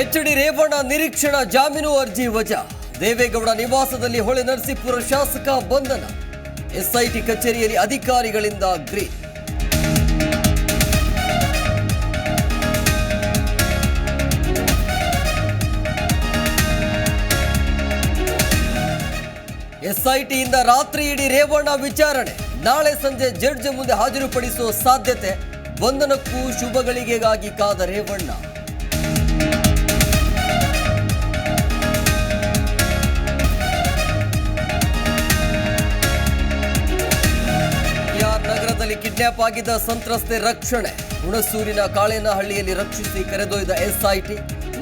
H D Revanna ನಿರೀಕ್ಷಣಾ ಜಾಮೀನು ಅರ್ಜಿ ವಜಾ. ದೇವೇಗೌಡ ನಿವಾಸದಲ್ಲಿ ಹೊಳೆ ನರಸೀಪುರ ಶಾಸಕ ಬಂಧನ. ಎಸ್ಐಟಿ ಕಚೇರಿಯಲ್ಲಿ ಅಧಿಕಾರಿಗಳಿಂದ ಗ್ರೀ ಎಸ್ಐಟಿಯಿಂದ ರಾತ್ರಿ ಇಡೀ ರೇವಣ್ಣ ವಿಚಾರಣೆ. ನಾಳೆ ಸಂಜೆ ಜಡ್ಜ್ ಮುಂದೆ ಹಾಜರುಪಡಿಸುವ ಸಾಧ್ಯತೆ. ಬಂಧನಕ್ಕೂ ಶುಭಗಳಿಗೆಗಾಗಿ ಕಾದ ರೇವಣ್ಣ. ಆರ್ ನಗರದಲ್ಲಿ ಕಿಡ್ನಾಪ್ ಆಗಿದ್ದ ಸಂತ್ರಸ್ತೆ ರಕ್ಷಣೆ. ಹುಣಸೂರಿನ ಕಾಳೇನಹಳ್ಳಿಯಲ್ಲಿ ರಕ್ಷಿಸಿ ಕರೆದೊಯ್ದ ಎಸ್ಐಟಿ.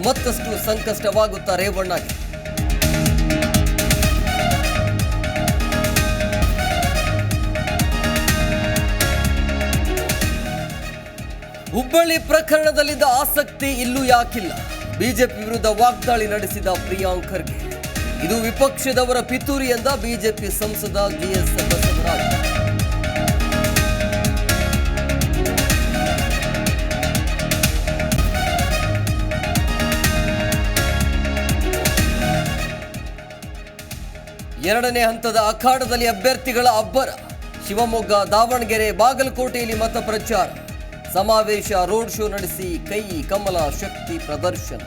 ಮತ್ತಷ್ಟು ಸಂಕಷ್ಟವಾಗುತ್ತಾ ರೇವಣ್ಣಗೆ. ಹುಬ್ಬಳ್ಳಿ ಪ್ರಕರಣದಲ್ಲಿದ್ದ ಆಸಕ್ತಿ ಇಲ್ಲೂ ಯಾಕಿಲ್ಲ. ಬಿಜೆಪಿ ವಿರುದ್ಧ ವಾಗ್ದಾಳಿ ನಡೆಸಿದ ಪ್ರಿಯಾಂಕ್ ಇದು ವಿಪಕ್ಷದವರ ಪಿತೂರಿ ಎಂದ ಬಿಜೆಪಿ ಸಂಸದ ಜಿಎಸ್ ಬಸವರಾಜ್. ಎರಡನೇ ಹಂತದ ಅಖಾಡದಲ್ಲಿ ಅಭ್ಯರ್ಥಿಗಳ ಅಬ್ಬರ. ಶಿವಮೊಗ್ಗ, ದಾವಣಗೆರೆ, ಬಾಗಲಕೋಟೆಯಲ್ಲಿ ಮತ ಪ್ರಚಾರ ಸಮಾವೇಶ ರೋಡ್ ಶೋ ನಡೆಸಿ ಕೈ ಕಮಲ ಶಕ್ತಿ ಪ್ರದರ್ಶನ.